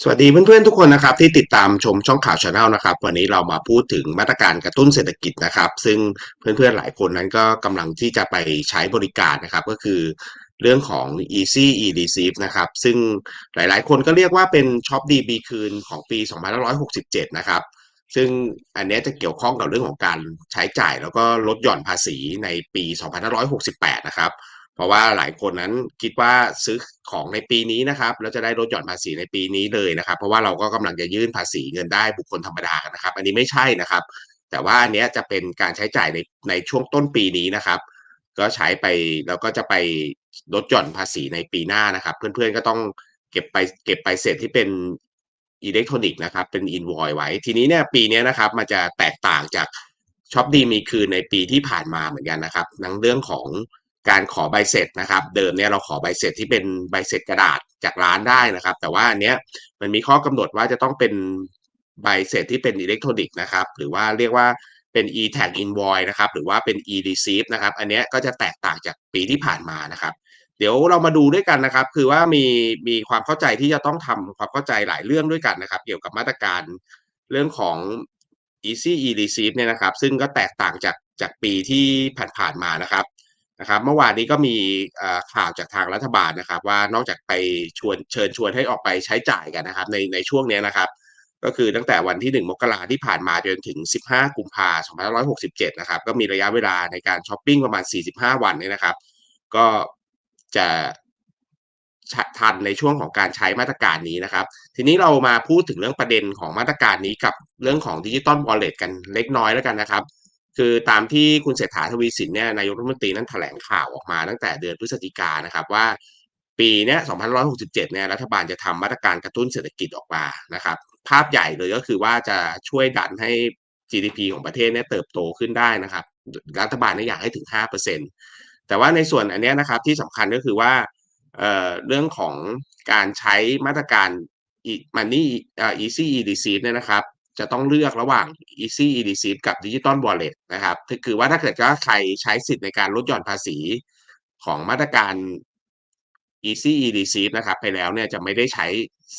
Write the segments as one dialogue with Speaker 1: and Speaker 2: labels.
Speaker 1: สวัสดีเพื่อนๆทุกคนนะครับที่ติดตามชมช่องข่าวชาแนลนะครับ วันนี้เรามาพูดถึงมาตรการกระตุ้นเศรษฐกิจนะครับ ซึ่งเพื่อนๆหลายคนนั้นก็กำลังที่จะไปใช้บริการนะครับก็คือเรื่องของ Easy e-receive นะครับ ซึ่งหลายๆ คนก็เรียกว่าเป็นช็อปดีบีคืนของปี 2567 นะครับ ซึ่งอันนี้จะเกี่ยวข้องกับเรื่องของการใช้จ่ายแล้วก็ลดหย่อนภาษีในปี 2568 นะครับ เพราะว่าหลายคนนั้นคิดว่าซื้อของในปีนี้นะครับแล้วจะได้ลดหย่อนภาษีในปีนี้เลยนะครับ เพราะว่าเราก็กำลังจะยื่นภาษีเงินได้บุคคลธรรมดานนะครับ อันนี้ไม่ใช่นะครับ แต่ว่าอันนี้จะเป็นการใช้จ่ายในในช่วงต้นปีนี้นะครับ ก็ใช้ไปแล้วก็จะไปลดหย่อนภาษีในปีหน้านะครับ เพื่อนๆก็ต้องเก็บไปเก็บไปเสร็จที่เป็นอิเล็กทรอนิกส์นะครับ เป็นอินวอยไว้ ทีนี้เนี่ยปีนี้นะครับ มันจะแตกต่างจากช็อปดีมีคืนในปีที่ผ่านมาเหมือนกันนะครับทั้งเรื่องของ การขอใบเสร็จนะครับ เดิมเนี่ยเราขอใบเสร็จที่เป็นใบเสร็จกระดาษจากร้านได้นะครับ แต่ว่าอันเนี้ยมันมีข้อกำหนดว่าจะต้องเป็นใบเสร็จที่เป็นอิเล็กทรอนิกส์นะครับ หรือว่าเรียกว่าเป็น e-tag invoice นะครับ หรือว่าเป็น e-receipt นะครับ อันเนี้ยก็จะแตกต่างจากปีที่ผ่านมานะครับ เดี๋ยวเรามาดูด้วยกันนะครับ คือว่ามีมีความเข้าใจที่จะต้องทำความเข้าใจหลายเรื่องด้วยกันนะครับ เกี่ยวกับมาตรการเรื่องของ easy e-receipt เนี่ยนะครับ ซึ่งก็แตกต่างจากจากปีที่ผ่านๆมานะครับ นะครับเมื่อวานนี้ก็มีข่าวจากทางรัฐบาลนะครับ ว่านอกจากไปชวนเชิญชวนให้ออกไปใช้จ่ายกันนะครับ ในในช่วงนี้นะครับ ก็คือตั้งแต่วันที่ 1 มกราที่ผ่านมาจนถึง 15 กุมภาพันธ์2567 นะครับ ก็มีระยะเวลาในการช้อปปิ้งประมาณ 45 วันเนี่ยนะครับ ก็จะทันในช่วงของการใช้มาตรการนี้นะครับ ทีนี้เรามาพูดถึงเรื่องประเด็นของมาตรการนี้กับเรื่องของดิจิตอลวอลเล็ตกันเล็กน้อยแล้วกันนะครับ คือตามที่คุณเศรษฐาทวีสินเนี่ยนายกรัฐมนตรีนั้นแถลงข่าวออกมาตั้งแต่เดือนพฤศจิกานะครับว่าปีนี้2567เนี่ยรัฐบาลจะทำมาตรการกระตุ้นเศรษฐกิจออกมานะครับ ภาพใหญ่เลยก็คือว่าจะช่วยดันให้ GDP ของประเทศเนี่ยเติบโตขึ้นได้นะครับ รัฐบาลเนี่ยอยากให้ถึง 5%แต่ว่าในส่วนอันนี้นะครับที่สำคัญก็คือว่าเเรื่องของการใช้มาตรการ Money Easy e-receipt เนี่ยนะครับ จะต้องเลือกระหว่าง Easy e-receipt กับ Digital Wallet นะครับคือว่าถ้าเกิดว่าใครใช้สิทธิ์ในการลดหย่อนภาษีของมาตรการ Easy e-receipt นะครับไปแล้วเนี่ยจะไม่ได้ใช้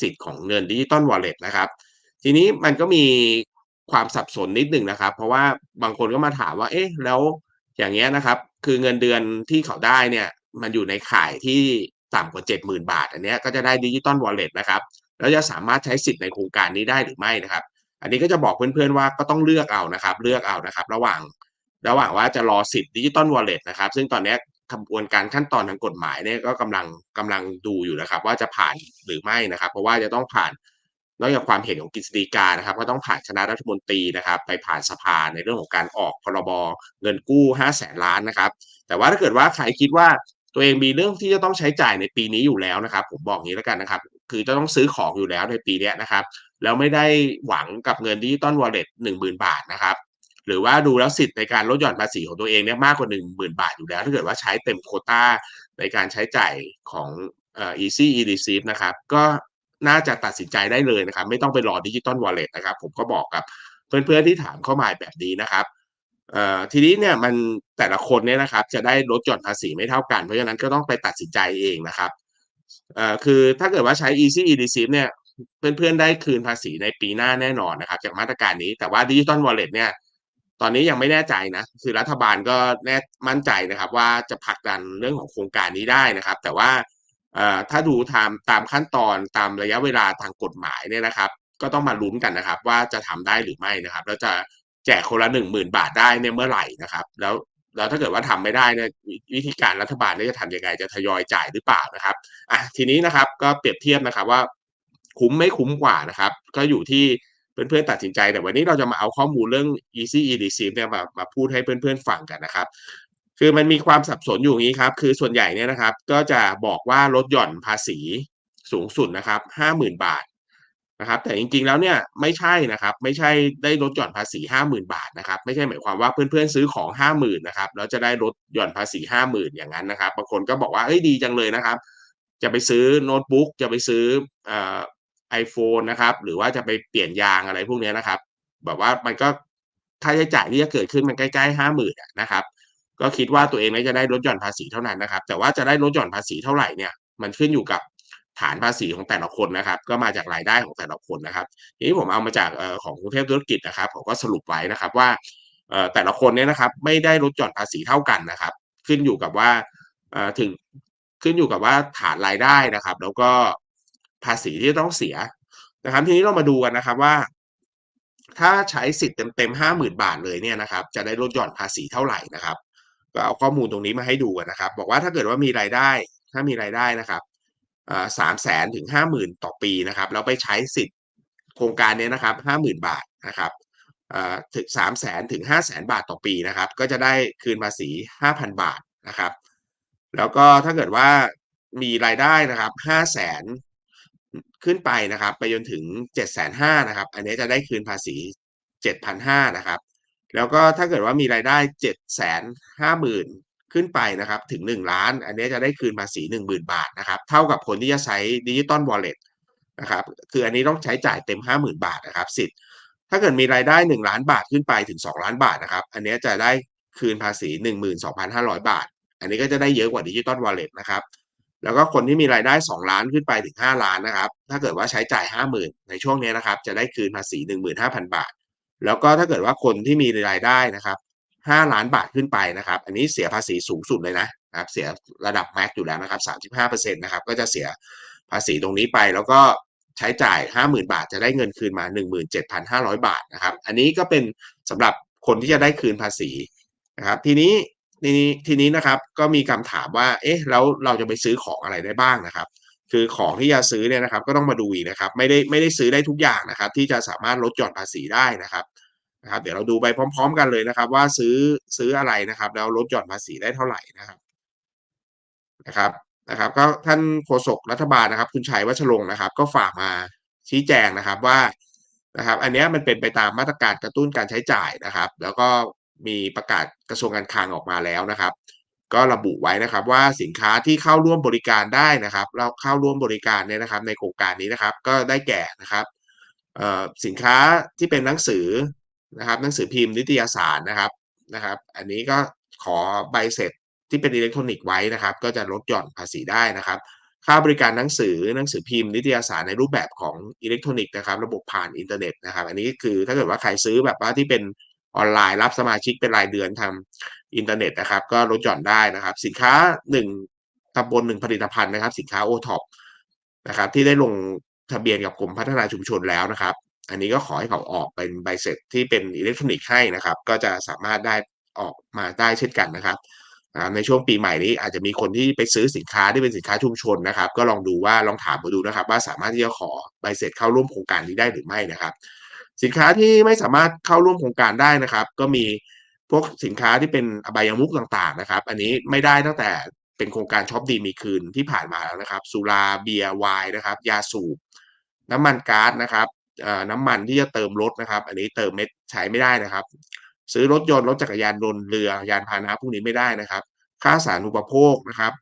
Speaker 1: สิทธิ์ของเงิน Digital Wallet นะครับ ทีนี้มันก็มีความสับสนนิดหนึ่งนะครับ เพราะว่าบางคนก็มาถามว่า เอ๊ะ แล้วอย่างเงี้ยนะครับ คือเงินเดือนที่เขาได้เนี่ย มันอยู่ในข่ายที่ต่ำกว่า 70,000 บาท อันนี้ก็จะได้ Digital Wallet นะครับ แล้วจะสามารถใช้สิทธิ์ในโครงการนี้ได้หรือไม่นะครับ อันนี้ก็จะบอกเพื่อนๆว่าก็ต้องเลือกเอานะครับ เลือกเอานะครับ ระหว่างระหว่างว่าจะรอสิทธิ์ดิจิตอลวอลเล็ตนะครับ ซึ่งตอนนี้กระบวนการขั้นตอนทางกฎหมายเนี่ยก็กำลังกำลังดูอยู่นะครับ ว่าจะผ่านหรือไม่นะครับ เพราะว่าจะต้องผ่านนอกจากความเห็นของกฤษฎีกานะครับ ก็ต้องผ่านคณะรัฐมนตรีนะครับ ไปผ่านสภาในเรื่องของการออกพรบเงินกู้5 0 0แสนล้านนะครับ แต่ว่าถ้าเกิดว่าใครคิดว่าตัวเองมีเรื่องที่จะต้องใช้จ่ายในปีนี้อยู่แล้วนะครับ ผมบอกงี้แล้วกันนะครับ คือจะต้องซื้อของอยู่แล้วในปีนี้นะครับแล้วไม่ได้หวังกับเงินดิจิตอลวอลเล็ตหนึ่งหมื่นบาทนะครับหรือว่าดูแล้วสิทธิ์ในการลดหย่อนภาษีของตัวเองเนี่ยมากกว่าหนึ่งหมื่นบาทอยู่แล้ว ถ้าเกิดว่าใช้เต็มโคต้าในการใช้จ่ายของเอ่อ easy e receive นะครับก็น่าจะตัดสินใจได้เลยนะครับ ไม่ต้องไปรอดิจิตอลวอลเล็ตนะครับ ผมก็บอกกับเพื่อนๆที่ถามเข้ามาแบบนี้นะครับเอ่อทีนี้เนี่ยมันแต่ละคนเนี่ยนะครับจะได้ลดหย่อนภาษีไม่เท่ากัน เพราะฉะนั้นก็ต้องไปตัดสินใจเองนะครับ คือถ้าเกิดว่าใช้ easy e receive เนี่ยเพื่อนๆได้คืนภาษีในปีหน้าแน่นอนนะครับ จากมาตรการนี้แต่ว่าดิจิตอลวอลเล็ตเนี่ยตอนนี้ยังไม่แน่ใจนะคือรัฐบาลก็แน่มั่นใจนะครับ ว่าจะผลักดันเรื่องของโครงการนี้ได้นะครับ แต่ว่าถ้าดูตามตามขั้นตอนตามระยะเวลาทางกฎหมายเนี่ยนะครับ ก็ต้องมาลุ้นกันนะครับ ว่าจะทำได้หรือไม่นะครับแล้วจะแจกคนละหนึ่งหมื่นบาทได้เนี่ยเมื่อไหร่นะครับ แล้ว แล้วถ้าเกิดว่าทำไม่ได้เนี่ยวิธีการรัฐบาลจะทำยังไงจะทยอยจ่ายหรือเปล่านะครับอะทีนี้นะครับก็เปรียบเทียบนะครับว่าคุ้มไม่คุ้มกว่านะครับ ก็อยู่ที่เพื่อนๆตัดสินใจแต่วันนี้เราจะมาเอาข้อมูลเรื่อง easy e receive เนี่ยมามาพูดให้เพื่อนๆฟังกันนะครับ คือมันมีความสับสนอยู่อย่างนี้ครับ คือส่วนใหญ่เนี่ยนะครับ ก็จะบอกว่าลดหย่อนภาษีสูงสุดนะครับห้าหมื่นบาท นะครับแต่จริงๆแล้วเนี่ยไม่ใช่นะครับไม่ใช่ได้ลดหย่อนภาษีห้าหมื่นบาทนะครับไม่ใช่หมายความว่าเพื่อนๆซื้อของห้าหมื่นนะครับแล้วจะได้ลดหย่อนภาษีห้าหมื่นอย่างนั้นนะครับบางคนก็บอกว่าเฮ้ยดีจังเลยนะครับ จะไปซื้อโน้ตบุ๊กจะไปซื้อ iPhone นะครับหรือว่าจะไปเปลี่ยนยางอะไรพวกนี้นะครับ แบบว่ามันก็ค่าใช้จ่ายที่จะเกิดขึ้นมันใกล้ๆห้าหมื่นนะครับก็คิดว่าตัวเองจะได้ลดหย่อนภาษีเท่านั้นนะครับ แต่ว่าจะได้ลดหย่อนภาษีเท่าไหร่เนี่ยมันขึ้นอยู่กับ ฐานภาษีของแต่ละคนนะครับ ก็มาจากรายได้ของแต่ละคนนะครับทีนี้ผมเอามาจากของกรุงเทพธุรกิจนะครับผมก็สรุปไว้นะครับว่าแต่ละคนเนี่ยนะครับไม่ได้ลดหย่อนภาษีเท่ากันนะครับ ขึ้นอยู่กับว่าถึงขึ้นอยู่กับว่าฐานรายได้นะครับ แล้วก็ภาษีที่ต้องเสียนะครับ ทีนี้เรามาดูกันนะครับว่า ถ้าใช้สิทธิ์เต็มๆห้าหมื่นบาทเลยเนี่ยนะครับ จะได้ลดหย่อนภาษีเท่าไหร่นะครับ ก็เอาข้อมูลตรงนี้มาให้ดูกันนะครับ บอกว่าถ้าเกิดว่ามีรายได้ ถ้ามีรายได้นะครับ สามแสนถึงห้าหมื่นต่อปีนะครับแล้วไปใช้สิทธิ์โครงการนี้นะครับห้าหมื่นบาทนะครับถึงสามแสนถึงห้าแสนบาทต่อปีนะครับ ก็จะได้คืนภาษีห้าพันบาทนะครับ แล้วก็ถ้าเกิดว่ามีรายได้นะครับห้าแสนขึ้นไปนะครับ ไปจนถึงเจ็ดแสนห้านะครับ อันนี้จะได้คืนภาษีเจ็ดพันห้านะครับ แล้วก็ถ้าเกิดว่ามีรายได้เจ็ดแสนห้าหมื่น ขึ้นไปนะครับถึง 1 ล้าน อันนี้จะได้คืนภาษี 10,000 บาทนะครับเท่ากับคนที่จะใช้ดิจิตอลวอลเล็ตนะครับคืออันนี้ต้องใช้จ่ายเต็ม 50,000 บาทนะครับสิทธิ์ถ้าเกิดมีรายได้ 1 ล้านบาทขึ้นไปถึง 2 ล้านบาทนะครับอันนี้จะได้คืนภาษี 12,500 บาท อันนี้ก็จะได้เยอะกว่าดิจิตอลวอลเล็ตนะครับแล้วก็คนที่มีรายได้ 2 ล้านขึ้นไปถึง 5 ล้านนะครับถ้าเกิดว่าใช้จ่าย 50,000 ในช่วงนี้นะครับจะได้คืนภาษี 15,000 บาท แล้วก็ถ้าเกิดว่าคนที่มีรายได้นะครับ 5 ล้านบาทขึ้นไปนะครับ อันนี้เสียภาษีสูงสุดเลยนะครับ เสียระดับแม็กอยู่แล้วนะครับ 35%นะครับ ก็จะเสียภาษีตรงนี้ไป แล้วก็ใช้จ่าย 50,000 บาท จะได้เงินคืนมา 17,500 บาทนะครับ อันนี้ก็เป็นสำหรับคนที่จะได้คืนภาษีนะครับ ทีนี้ทีนี้ทีนี้นะครับ ก็มีคำถามว่า เอ๊ะ แล้วเราจะไปซื้อของอะไรได้บ้างนะครับ คือของที่จะซื้อเนี่ยนะครับ ก็ต้องมาดูนะครับ ไม่ได้ไม่ได้ซื้อได้ทุกอย่างนะครับ ที่จะสามารถลดหย่อนภาษีได้นะครับ นะครับเดี๋ยวเราดูไปพร้อม ๆ กันเลยนะครับ ว่าซื้อซื้ออะไรนะครับ แล้วลดหย่อนภาษีได้เท่าไหร่นะครับนะครับนะครับ ก็ท่านโฆษกรัฐบาลนะครับ คุณชัยวัชรงค์นะครับ ก็ฝากมาชี้แจงนะครับว่านะครับ อันนี้มันเป็นไปตามมาตรการกระตุ้นการใช้จ่ายนะครับ แล้วก็มีประกาศกระทรวงการคลังออกมาแล้วนะครับ ก็ระบุไว้นะครับว่าสินค้าที่เข้าร่วมบริการได้นะครับ เราเข้าร่วมบริการเนี่ยนะครับ ในโครงการนี้นะครับ ก็ได้แก่นะครับสินค้าที่เป็นหนังสือ นะครับหนังสือพิมพ์นิตยสารนะครับนะครับ อันนี้ก็ขอใบเสร็จที่เป็นอิเล็กทรอนิกส์ไว้นะครับ ก็จะลดหย่อนภาษีได้นะครับ ค่าบริการหนังสือหนังสือพิมพ์นิตยสารในรูปแบบของอิเล็กทรอนิกส์นะครับ ระบบผ่านอินเทอร์เน็ตนะครับ อันนี้คือถ้าเกิดว่าใครซื้อแบบว่าที่เป็นออนไลน์รับสมาชิกเป็นรายเดือนทางอินเทอร์เน็ตนะครับ ก็ลดหย่อนได้นะครับ สินค้า 1ตำบลหนึ่งผลิตภัณฑ์นะครับ สินค้าโอท็อปนะครับ ที่ได้ลงทะเบียนกับกรมพัฒนาชุมชนแล้วนะครับ อันนี้ก็ขอให้เขาออกเป็นใบเสร็จที่เป็นอิเล็กทรอนิกส์ให้นะครับ ก็จะสามารถได้ออกมาได้เช่นกันนะครับในช่วงปีใหม่นี้อาจจะมีคนที่ไปซื้อสินค้าที่เป็นสินค้าชุมชนนะครับ ก็ลองดูว่าลองถามมาดูนะครับ ว่าสามารถที่จะขอใบเสร็จเข้าร่วมโครงการนี้ได้หรือไม่นะครับ สินค้าที่ไม่สามารถเข้าร่วมโครงการได้นะครับ ก็มีพวกสินค้าที่เป็นอบายามุกต่างๆนะครับ อันนี้ไม่ได้ตั้งแต่เป็นโครงการช็อปดีมีคืนที่ผ่านมาแล้วนะครับ สุราเบียร์ไวน์นะครับ ยาสูบน้ำมันก๊าซนะครับ น้ำมันที่จะเติมรถนะครับ อันนี้เติมไม่ใช้ไม่ได้นะครับ ซื้อรถยนต์รถจักรยานยนต์เรือยานพาหนะพวกนี้ไม่ได้นะครับ ค่าสารุปโภคนะครับ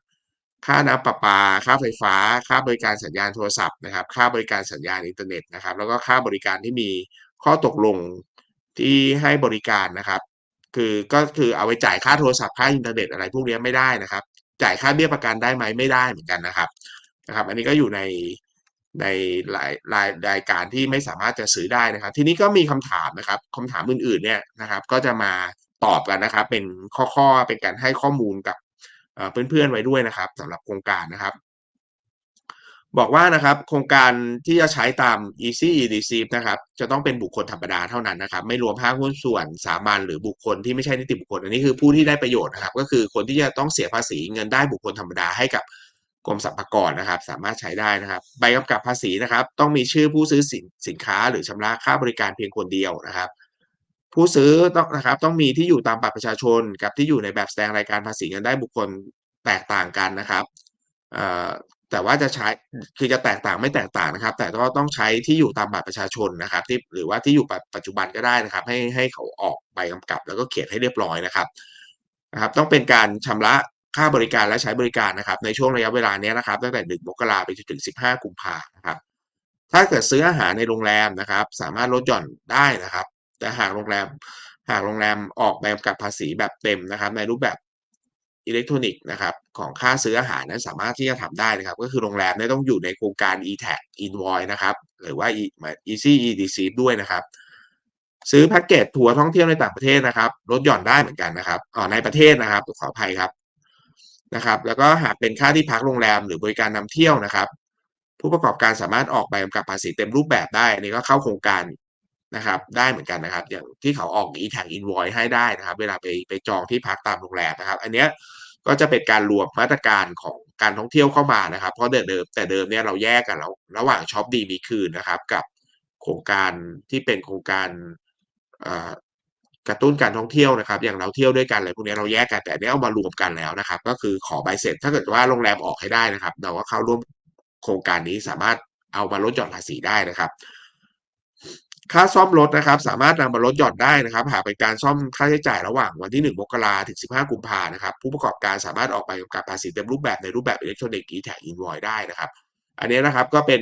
Speaker 1: ค่าน้ำประปา ค่าไฟฟ้า ค่าบริการสัญญาณโทรศัพท์นะครับ ค่าบริการสัญญาณอินเทอร์เน็ตนะครับ แล้วก็ค่าบริการที่มีข้อตกลงที่ให้บริการนะครับ คือก็คือเอาไปจ่ายค่าโทรศัพท์ค่าอินเทอร์เน็ตอะไรพวกนี้ไม่ได้นะครับ จ่ายค่าเบี้ยประกันได้ไหมไม่ได้เหมือนกันนะครับนะครับ อันนี้ก็อยู่ใน ในรายรายรายการที่ไม่สามารถจะซื้อได้นะครับ ทีนี้ก็มีคำถามนะครับคำถามอื่นๆเนี่ยนะครับ ก็จะมาตอบกันนะครับ เป็นข้อๆเป็นการให้ข้อมูลกับเพื่อนๆไว้ด้วยนะครับสำหรับโครงการนะครับ บอกว่านะครับ โครงการที่จะใช้ตาม Easy Receive นะครับ จะต้องเป็นบุคคลธรรมดาเท่านั้นนะครับ ไม่รวมภาคหุ้นส่วนสามัญหรือบุคคลที่ไม่ใช่นิติบุคคล อันนี้คือผู้ที่ได้ประโยชน์นะครับ ก็คือคนที่จะต้องเสียภาษีเงินได้บุคคลธรรมดาให้กับ กรมสรรพากรนะครับ สามารถใช้ได้นะครับ ใบกำกับภาษีนะครับ ต้องมีชื่อผู้ซื้อสินสินค้า หรือชำระค่าบริการเพียงคนเดียวนะครับ ผู้ซื้อต้องนะครับต้องมีที่อยู่ตามบัตรประชาชน กับที่อยู่ในแบบแสดงรายการภาษีเงินได้บุคคลแตกต่างกันนะครับแต่ว่าจะใช้คือจะแตกต่างไม่แตกต่างนะครับ แต่ก็ต้องใช้ที่อยู่ตามบัตรประชาชนนะครับที่หรือว่าที่อยู่ปัจจุบันก็ได้นะครับ ให้ให้เขาออกใบกำกับ แล้วก็เขียนให้เรียบร้อยนะครับนะครับ ต้องเป็นการชำระ ค่าบริการและใช้บริการนะครับ ในช่วงระยะเวลานี้นะครับ ตั้งแต่ 1 มกราไปจนถึง 15 กุมภานะครับ ถ้าเกิดซื้ออาหารในโรงแรมนะครับ สามารถลดหย่อนได้นะครับ แต่หากโรงแรมหากโรงแรมออกแบบกับภาษีแบบเต็มนะครับ ในรูปแบบอิเล็กทรอนิกส์นะครับของค่าซื้ออาหารนั้นสามารถที่จะทำได้นะครับ ก็คือโรงแรมเนี่ยต้องอยู่ในโครงการ e-tag invoice นะครับหรือว่า easy e-dc ด้วยนะครับ ซื้อแพ็กเกจทัวร์ท่องเที่ยวในต่างประเทศนะครับลดหย่อนได้เหมือนกันนะครับอ๋อในประเทศนะครับขออภัยครับ นะครับ แล้วก็หากเป็นค่าที่พักโรงแรมหรือบริการนำเที่ยวนะครับ ผู้ประกอบการสามารถออกใบกำกับภาษีเต็มรูปแบบได้นนี้ก็เข้าโครงการนะครับ ได้เหมือนกันนะครับ อย่างที่เขาออก e-tag invoice ให้ได้นะครับ เวลาไปไปจองที่พักตามโรงแรมนะครับ อันเนี้ยก็จะเป็นการรวมมาตรการของการท่องเที่ยวเข้ามานะครับ เพราะเดิมแต่เดิมเนี่ยเราแยกกันแล้วระหว่างช็อปดีมีคืนนะครับ กับโครงการที่เป็นโครงการ กระตุ้นการท่องเที่ยวนะครับ อย่างเราเที่ยวด้วยกันอะไรพวกนี้เราแยกกันแต่เนี้ยเอามารวมกันแล้วนะครับ ก็คือขอใบเสร็จ ถ้าเกิดว่าโรงแรมออกให้ได้นะครับ เราก็เข้าร่วมโครงการนี้สามารถเอามาลดหย่อนภาษีได้นะครับ ค่าซ่อมรถนะครับ สามารถนำมาลดหย่อนได้นะครับหากเป็นการซ่อมค่าใช้จ่ายระหว่างวันที่ 1 มกราถึง 15 กุมภานะครับ ผู้ประกอบการสามารถออกใบกำกับภาษีเต็มรูปแบบในรูปแบบอิเล็กทรอนิกส์อีแท็กอินวอยได้นะครับ อันนี้นะครับก็เป็น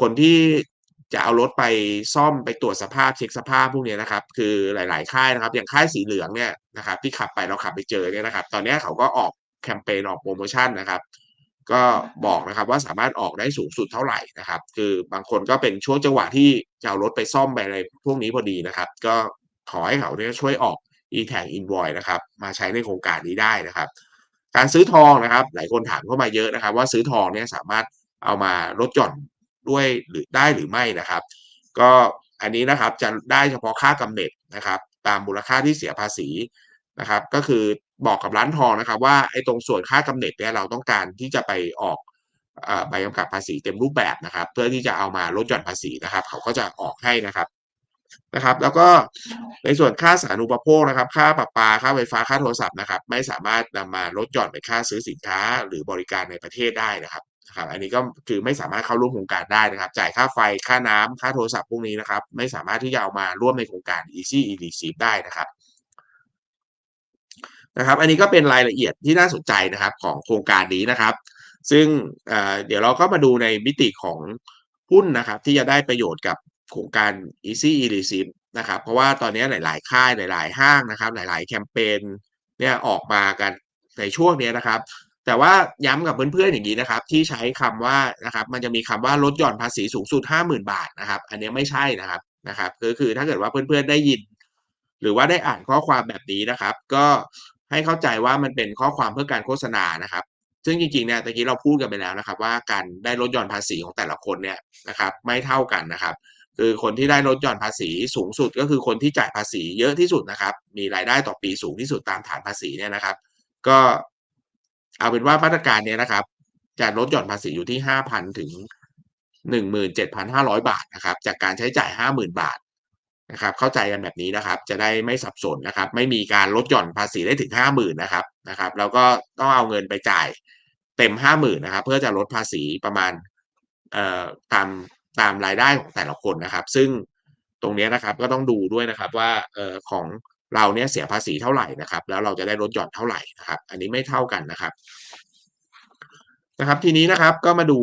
Speaker 1: คนที่ จะเอารถไปซ่อมไปตรวจสภาพเช็คสภาพพวกนี้นะครับ คือหลาย ๆ ค่ายนะครับ อย่างค่ายสีเหลืองเนี่ยนะครับ ที่ขับไปเราขับไปเจอเนี่ยนะครับ ตอนนี้เขาก็ออกแคมเปญออกโปรโมชั่นนะครับ ก็บอกนะครับว่าสามารถออกได้สูงสุดเท่าไหร่นะครับ คือบางคนก็เป็นช่วงจังหวะที่จะเอารถไปซ่อมไปอะไรพวกนี้พอดีนะครับ ก็ขอให้เขาเนี่ยช่วยออก e-tag invoice นะครับ มาใช้ในโครงการนี้ได้นะครับ การซื้อทองนะครับ หลายคนถามเข้ามาเยอะนะครับ ว่าซื้อทองเนี่ยสามารถเอามาลดหย่อน ด้วยหรือได้หรือไม่นะครับ ก็อันนี้นะครับจะได้เฉพาะค่ากำเนิดนะครับ ตามมูลค่าที่เสียภาษีนะครับ ก็คือบอกกับร้านทองนะครับ ว่าไอ้ตรงส่วนค่ากำเนิดเนี่ยเราต้องการที่จะไปออกใบกำกับภาษีเต็มรูปแบบนะครับ เพื่อที่จะเอามาลดหย่อนภาษีนะครับ เขาก็จะออกให้นะครับนะครับ แล้วก็ในส่วนค่าสาธารณูปโภคนะครับ ค่าประปาค่าไฟฟ้าค่าโทรศัพท์นะครับ ไม่สามารถนำมาลดหย่อนเป็นค่าซื้อสินค้า หรือบริการในประเทศได้นะครับ นะครับอันนี้ก็คือไม่สามารถเข้าร่วมโครงการได้นะครับ จ่ายค่าไฟค่าน้ำค่าโทรศัพท์พวกนี้นะครับ ไม่สามารถที่จะเอามาร่วมในโครงการ Easy e r e c e i v e ได้นะครับนะครับ อันนี้ก็เป็นรายละเอียดที่น่าสนใจนะครับของโครงการนี้นะครับ ซึ่งเดี๋ยวเราก็มาดูในมิติของหุ้นนะครับ ที่จะได้ประโยชน์กับโครงการ Easy e r e c e i v e นะครับ เพราะว่าตอนนี้หลาย ๆ ค่ายหลาย ๆ ห้างนะครับ หลาย ๆ แคมเปญเนี่ยออกมากันในช่วงนี้นะครับ แต่ว่าย้ำกับเพื่อนๆอย่างนี้นะครับ ที่ใช้คำว่านะครับ มันจะมีคำว่าลดหย่อนภาษีสูงสุด 50,000 บาทนะครับ อันนี้ไม่ใช่นะครับนะครับก็คือถ้าเกิดว่าเพื่อนๆได้ยิน หรือว่าได้อ่านข้อความแบบนี้นะครับ ก็ให้เข้าใจว่ามันเป็นข้อความเพื่อการโฆษณานะครับ ซึ่งจริงๆเนี่ยตะกี้เราพูดกันไปแล้วนะครับ ว่าการได้ลดหย่อนภาษีของแต่ละคนเนี่ยนะครับไม่เท่ากันนะครับ คือคนที่ได้ลดหย่อนภาษีสูงสุด ก็คือคนที่จ่ายภาษีเยอะที่สุดนะครับ มีรายได้ต่อปีสูงที่สุดตามฐานภาษีเนี่ยนะครับ ก็ เอาเป็นว่ามาตรการเนี้นะครับ จะลดหย่อนภาษีอยู่ที่ห้าพันถึงหนึ่งหมื่นเจ็ดพันห้าร้อยบาทนะครับ จากการใช้จ่ายห้าหมื่นบาทนะครับ เข้าใจกันแบบนี้นะครับ จะได้ไม่สับสนนะครับ ไม่มีการลดหย่อนภาษีได้ถึงห้าหมื่นนะครับนะครับ แล้วก็ต้องเอาเงินไปจ่ายเต็มห้าหมื่นนะครับ เพื่อจะลดภาษีประมาณเอ่อตามตามรายได้ของแต่ละคนนะครับ ซึ่งตรงนี้นะครับก็ต้องดูด้วยนะครับว่าเอ่อของ เราเนี่ยเสียภาษีเท่าไหร่นะครับ แล้วเราจะได้ลดหย่อนเท่าไหร่นะครับ อันนี้ไม่เท่ากันนะครับนะครับ ทีนี้นะครับก็มาดู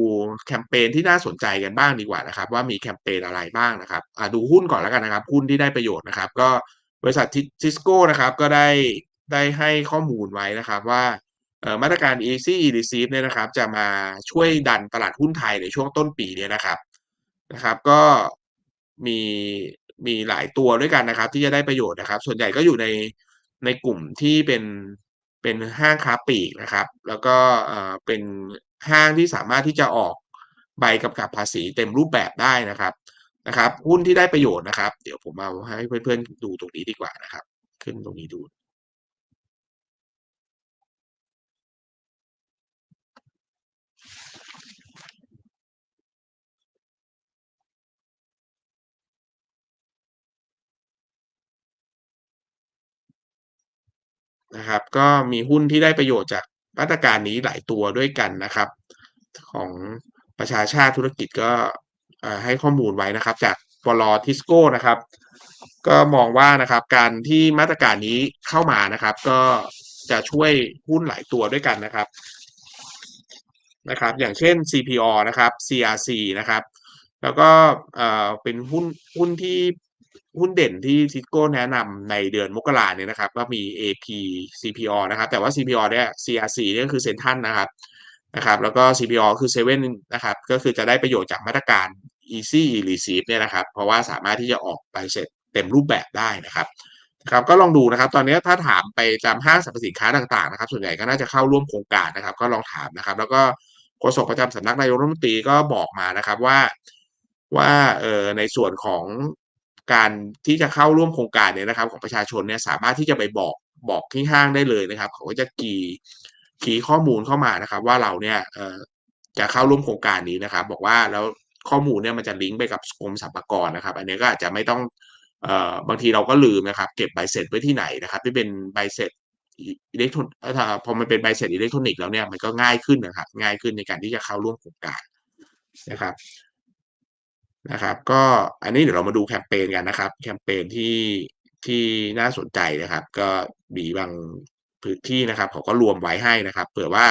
Speaker 1: แคมเปญที่น่าสนใจกันบ้างดีกว่านะครับ ว่ามีแคมเปญอะไรบ้างนะครับดูหุ้นก่อนแล้วกันนะครับ หุ้นที่ได้ประโยชน์นะครับ ก็บริษัททิสโก้นะครับก็ได้ได้ให้ข้อมูลไว้นะครับว่ามาตรการ Easy Receive เนี่ยนะครับ จะมาช่วยดันตลาดหุ้นไทยในช่วงต้นปีเนี้นะครับนะครับ ก็มี มีหลายตัวด้วยกันนะครับ ที่จะได้ประโยชน์นะครับ ส่วนใหญ่ก็อยู่ในในกลุ่มที่เป็นเป็นห้างค้าปลีกนะครับ แล้วก็เป็นห้างที่สามารถที่จะออกใบกำกับภาษีเต็มรูปแบบได้นะครับนะครับ หุ้นที่ได้ประโยชน์นะครับ เดี๋ยวผมเอาให้เพื่อนๆดูตรงนี้ดีกว่านะครับ ขึ้นตรงนี้ดู นะครับ ก็มีหุ้นที่ได้ประโยชน์จากมาตรการนี้หลายตัวด้วยกันนะครับ ของประชาชาติธุรกิจก็ให้ข้อมูลไว้นะครับ จากปลอทิสโก้นะครับ ก็มองว่านะครับการที่มาตรการนี้เข้ามานะครับ ก็จะช่วยหุ้นหลายตัวด้วยกันนะครับนะครับ อย่างเช่น CPO นะครับ CRC นะครับ แล้วก็เป็นหุ้นหุ้นที่ หุ้นเด่นที่ซิโก้แนะนำในเดือนมกราเนี่ยนะครับ ก็มี AP CPO นะครับ แต่ว่า CPO เนี่ย CRC เนี่ยก็คือเซ็นทรัลนะครับนะครับ แล้วก็ CPO คือเซเว่นนะครับ ก็คือจะได้ประโยชน์จากมาตรการ Easy Receive เนี่ยนะครับ เพราะว่าสามารถที่จะออกใบเสร็จเต็มรูปแบบได้นะครับครับก็ลองดูนะครับ ตอนนี้ถ้าถามไปตามห้างสรรพสินค้าต่างๆนะครับ ส่วนใหญ่ก็น่าจะเข้าร่วมโครงการนะครับ ก็ลองถามนะครับ แล้วก็โฆษกประจำสำนักนายกรัฐมนตรีก็บอกมานะครับว่าว่าเออในส่วนของ การที่จะเข้าร่วมโครงการเนี่ยนะครับ ของประชาชนเนี่ยสามารถที่จะไปบอกบอกที่ห้างได้เลยนะครับเขาก็จะกีคีข้อมูลเข้ามานะครับ ว่าเราเนี่ยจะเข้าร่วมโครงการนี้นะครับ บอกว่าแล้วข้อมูลเนี่ยมันจะลิงก์ไปกับกรมสรรพากรนะครับ อันนี้ก็อาจจะไม่ต้องออบางทีเราก็ลืมนะครับ เก็บใบเสร็จไว้ที่ไหนนะครับ ที่เป็นใบเสร็จอิเล็กทรอนิกพอมันเป็นใบเสร็จอิเล็กทรอนิกส์แล้วเนี่ยมันก็ง่ายขึ้นนะครับ ง่ายขึ้นในการที่จะเข้าร่วมโครงการนะครับ นะครับ ก็อันนี้เดี๋ยวเรามาดูแคมเปญกันนะครับ แคมเปญที่ที่น่าสนใจนะครับ ก็มีบางพื้นที่นะครับเขาก็รวมไว้ให้นะครับเผื่อว่า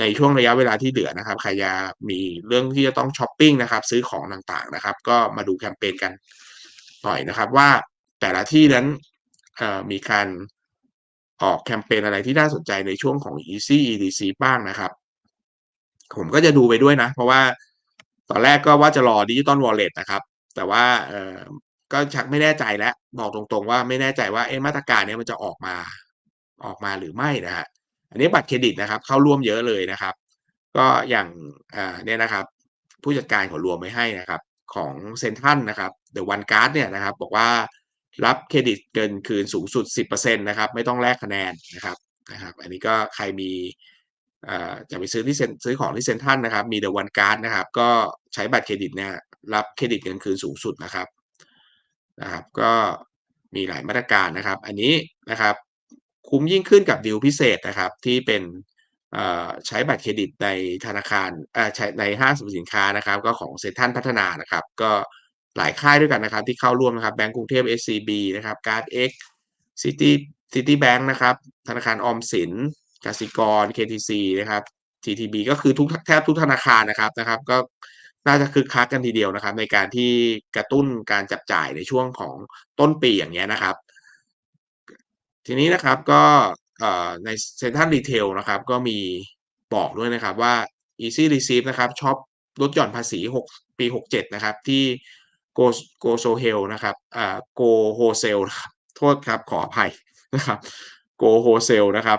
Speaker 1: ในช่วงระยะเวลาที่เหลือนะครับใครจะมีเรื่องที่จะต้องช้อปปิ้งนะครับ ซื้อของต่างๆนะครับ ก็มาดูแคมเปญกันหน่อยนะครับ ว่าแต่ละที่นั้นมีการออกแคมเปญอะไรที่น่าสนใจในช่วงของ Easy EDC บ้างนะครับ ผมก็จะดูไปด้วยนะ เพราะว่า ตอนแรกก็ว่าจะรอดิจิตอลวอลเล็ตนะครับ แต่ว่าเออก็ชักไม่แน่ใจแล้วบอกตรงๆว่าไม่แน่ใจว่าเอ๊มาตรการนี้มันจะออกมาออกมาหรือไม่นะฮะอันนี้บัตรเครดิตนะครับ เข้าร่วมเยอะเลยนะครับ ก็อย่างเนี่ยนะครับ ผู้จัดการของรวมไว้ให้นะครับ ของเซนทันนะครับเดอะวันการ์ดเนี่ยนะครับ บอกว่ารับเครดิตเกินคืนสูงสุด 10%นะครับ ไม่ต้องแลกคะแนนนะครับนะครับ อันนี้ก็ใครมี จะไปซื้อที่เซ็นซื้อของที่เซ็นทรัลนะครับ มีเดอะวันการ์ดนะครับ ก็ใช้บัตรเครดิตเนี่ยรับเครดิตเงินคืนสูงสุดนะครับนะครับ ก็มีหลายมาตรการนะครับ อันนี้นะครับคุ้มยิ่งขึ้นกับดิวพิเศษนะครับที่เป็นใช้บัตรเครดิตในธนาคารใช้ในห้างสรรพสินค้านะครับ ก็ของเซ็นทรัลพัฒนานะครับ ก็หลายค่ายด้วยกันนะครับ ที่เข้าร่วมนะครับแบงก์กรุงเทพ SCB นะครับการ์ด X City City Bank นะครับ ธนาคารออมสิน กสิกร KTC นะครับ TTB ก็คือทุกแทบทุกธนาคารนะครับนะครับ ก็น่าจะคึกคักกันทีเดียวนะครับ ในการที่กระตุ้นการจับจ่ายในช่วงของต้นปีอย่างเงี้ยนะครับ ทีนี้นะครับก็ในเซ็นทรัลรีเทลนะครับ ก็มีบอกด้วยนะครับว่า Easy Receive นะครับช็อปลดหย่อนภาษี 6 ปี 67 นะครับ ที่ Go Go So Hell นะครับอ่า Go Wholesale โทษครับขออภัยนะครับ Go Wholesale นะครับ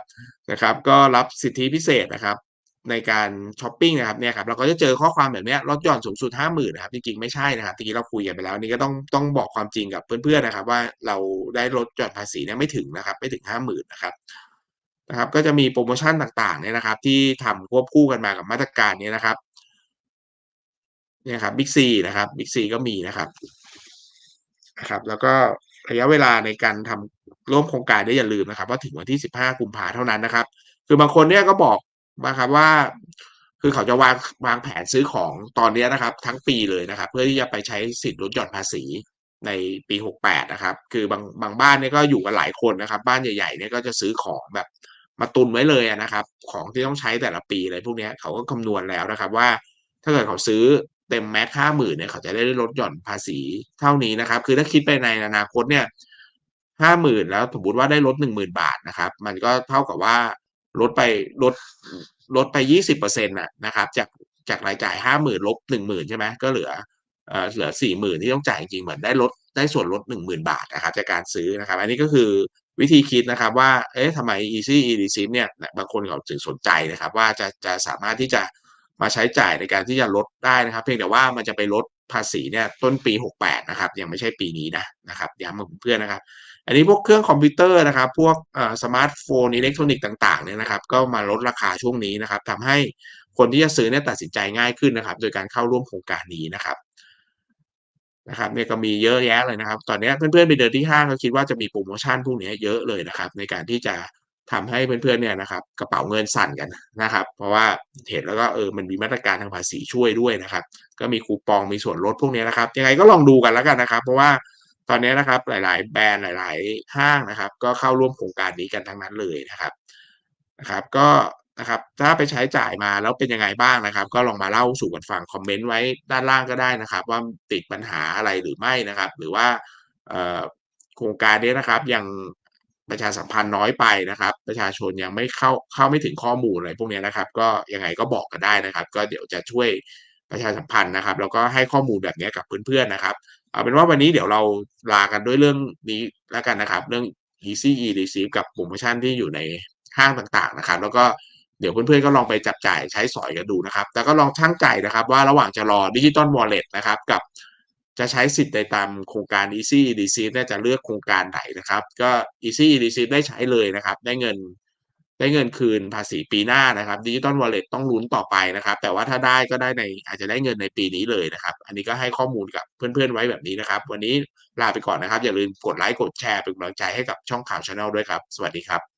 Speaker 1: นะครับก็รับสิทธิพิเศษนะครับในการช้อปปิ้งนะครับเนี่ยครับเราก็จะเจอข้อความแบบนี้ลดหย่อนสูงสุด50,000นะครับจริงๆไม่ใช่นะครับทีนี้เราคุยกันไปแล้วนี่ก็ต้องต้องบอกความจริงกับเพื่อนๆนะครับ ว่าเราได้ลดหย่อนภาษีเนี่ยไม่ถึงนะครับไม่ถึง50,000นะครับนะครับ ก็จะมีโปรโมชั่นต่างๆเนี่ยนะครับ ที่ทำควบคู่กันมากับมาตรการนี้นะครับเนี่ยครับบิ๊กซีนะครับบิ๊กซีก็มีนะครับนะครับ แล้วก็ ระยะเวลาในการทำร่วมโครงการได้อย่าลืมนะครับว่าถึงวันที่ 15 กุมภาเท่านั้นนะครับ คือบางคนเนี่ยก็บอกนะครับว่า คือเขาจะวางวางแผนซื้อของตอนนี้นะครับ ทั้งปีเลยนะครับ เพื่อที่จะไปใช้สิทธิ์ลดหย่อนภาษีในปี 68 นะครับ คือบางบางบ้านเนี่ยก็อยู่กันหลายคนนะครับ บ้านใหญ่ๆเนี่ยก็จะซื้อของแบบมาตุนไว้เลยนะครับ ของที่ต้องใช้แต่ละปีอะไรพวกนี้เขาก็คำนวณแล้วนะครับ ว่าถ้าเกิดเขาซื้อ เต็มแม็กห้าหมื่นเนี่ยเขาจะได้ลดหย่อนภาษีเท่านี้นะครับ คือถ้าคิดไปในอนาคตเนี่ยห้าหมื่นแล้วสมมติว่าได้ลดหนึ่งหมื่นบาทนะครับ มันก็เท่ากับว่าลดไปลดลดไปยี่สิบเปอร์เซ็นต์นะครับ จากจากรายจ่ายห้าหมื่นลบหนึ่งหมื่นใช่ไหมก็เหลือเอ่อเหลือสี่หมื่นที่ต้องจ่ายจริงเหมือนได้ลดได้ส่วนลดหนึ่งหมื่นบาทนะครับจากการซื้อนะครับ อันนี้ก็คือวิธีคิดนะครับว่าเอ๊ะทำไม easy e r e c e i v e เนี่ยบางคนเขาถึงสนใจนะครับ ว่าจะจะสามารถที่จะ มาใช้จ่ายในการที่จะลดได้นะครับ เพียงแต่ว่ามันจะไปลดภาษีเนี่ยต้นปี 68 นะครับ ยังไม่ใช่ปีนี้นะนะครับย้ำมาเพื่อนนะครับ อันนี้พวกเครื่องคอมพิวเตอร์นะครับ พวกสมาร์ทโฟนอิเล็กทรอนิกส์ต่างๆเนี่ยนะครับ ก็มาลดราคาช่วงนี้นะครับทำให้คนที่จะซื้อเนี่ยตัดสินใจง่ายขึ้นนะครับ โดยการเข้าร่วมโครงการนี้นะครับนะครับเนี่ยก็มีเยอะแยะเลยนะครับ ตอนนี้เพื่อนๆไปเดินที่ห้างก็คิดว่าจะมีโปรโมชั่นพวกนี้เยอะเลยนะครับ ในการที่จะ ทำให้เพื่อนๆเนี่ยนะครับกระเป๋าเงินสั่นกันนะครับ เพราะว่าเห็นแล้วก็เออมันมีมาตรการทางภาษีช่วยด้วยนะครับ ก็มีคูปองมีส่วนลดพวกนี้นะครับ ยังไงก็ลองดูกันแล้วกันนะครับ เพราะว่าตอนนี้นะครับหลาย ๆ แบรนด์หลาย ๆ ห้างนะครับ ก็เข้าร่วมโครงการนี้กันทั้งนั้นเลยนะครับนะครับ ก็นะครับถ้าไปใช้จ่ายมาแล้วเป็นยังไงบ้างนะครับ ก็ลองมาเล่าสู่กันฟังคอมเมนต์ไว้ด้านล่างก็ได้นะครับ ว่าติดปัญหาอะไรหรือไม่นะครับ หรือว่าโครงการนี้นะครับยัง ประชาสัมพันธ์น้อยไปนะครับ ประชาชนยังไม่เข้าเข้าไม่ถึงข้อมูลอะไรพวกนี้นะครับ ก็ยังไงก็บอกกันได้นะครับ ก็เดี๋ยวจะช่วยประชาสัมพันธ์นะครับ แล้วก็ให้ข้อมูลแบบนี้กับเพื่อนๆนะครับเอาเป็นว่าวันนี้เดี๋ยวเราลากันด้วยเรื่องนี้แล้วกันนะครับ เรื่อง Easy e receive กับโปรโมชั่นที่อยู่ในห้างต่างๆนะครับ แล้วก็เดี๋ยวเพื่อนๆก็ลองไปจับจ่ายใช้สอยกันดูนะครับ แต่ก็ลองชั่งใจนะครับ ว่าระหว่างจะรอดิจิตอลวอลเล็ตนะครับกับ จะใช้สิทธิ์ในตามโครงการ Easy e receive เนี่ยจะเลือกโครงการไหนนะครับ ก็ Easy e receive ได้ใช้เลยนะครับ ได้เงินได้เงินคืนภาษีปีหน้านะครับดิจิตอลวอลเล็ตต้องลุ้นต่อไปนะครับ แต่ว่าถ้าได้ก็ได้ในอาจจะได้เงินในปีนี้เลยนะครับ อันนี้ก็ให้ข้อมูลกับเพื่อนๆไว้แบบนี้นะครับ วันนี้ลาไปก่อนนะครับ อย่าลืมกดไลค์กดแชร์เป็นกำลังใจให้กับช่องข่าวชาแนลด้วยครับ สวัสดีครับ